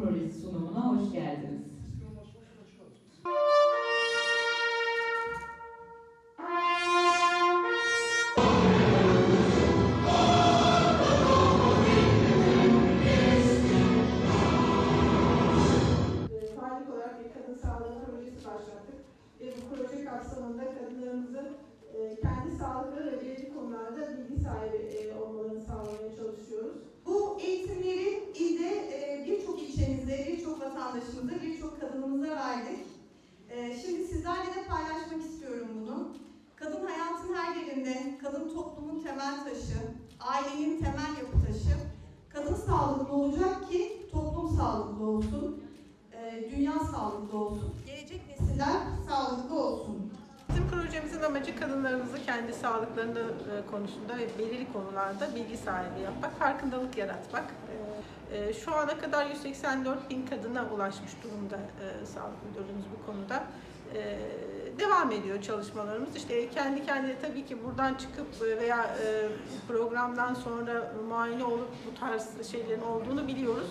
projesi sunumuna hoş geldiniz. e, faaliyet olarak bir kadın sağlığı projesi başlattık. Ve bu proje kapsamında kadınlarımızın temel taşı, ailenin temel yapı taşı. Kadın sağlıklı olacak ki toplum sağlıklı olsun, e, dünya sağlıklı olsun, gelecek nesiller sağlıklı olsun. Bizim projemizin amacı kadınlarımızı kendi sağlıklarını e, konusunda ve belirli konularda bilgi sahibi yapmak, farkındalık yaratmak. E, Şu ana kadar 184 bin kadına ulaşmış durumda sağlık müdürlüğümüz bu konuda. Devam ediyor çalışmalarımız. İşte kendi kendine tabii ki buradan çıkıp e, veya e, programdan sonra muayene olup bu tarz şeylerin olduğunu biliyoruz.